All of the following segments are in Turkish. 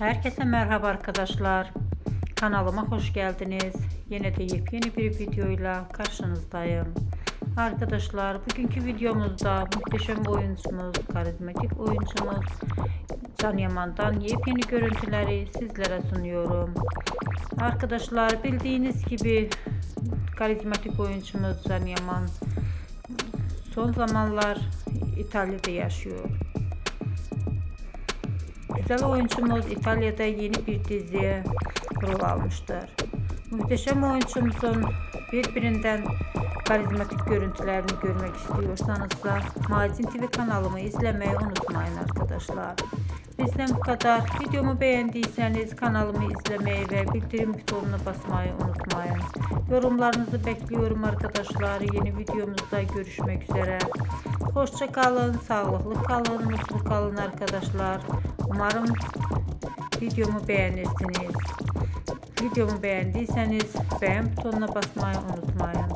Herkese merhaba arkadaşlar. Kanalıma hoş geldiniz. Yine de yepyeni bir videoyla karşınızdayım. Arkadaşlar bugünkü videomuzda muhteşem oyuncumuz, karizmatik oyuncumuz Can Yaman'dan yepyeni görüntüleri sizlere sunuyorum. Arkadaşlar bildiğiniz gibi karizmatik oyuncumuz Can Yaman son zamanlar İtalya'da yaşıyor. Güzel oyuncumuz İtalya'da yeni bir diziye rol almıştır. Muhteşem oyuncumuzun birbirinden karizmatik görüntülerini görmek istiyorsanız da Macin TV kanalımı izlemeyi unutmayın arkadaşlar. Bizden bu kadar. Videomu beğendiyseniz kanalımı izlemeyi ve bildirim butonuna basmayı unutmayın. Yorumlarınızı bekliyorum arkadaşlar. Yeni videomuzda görüşmek üzere. Hoşça kalın, sağlıklı kalın, mutlu kalın arkadaşlar. Umarım videomu beğenirsiniz. Videomu beğendiyseniz beğen butonuna basmayı unutmayın.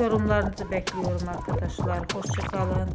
Yorumlarınızı bekliyorum arkadaşlar. Hoşça kalın.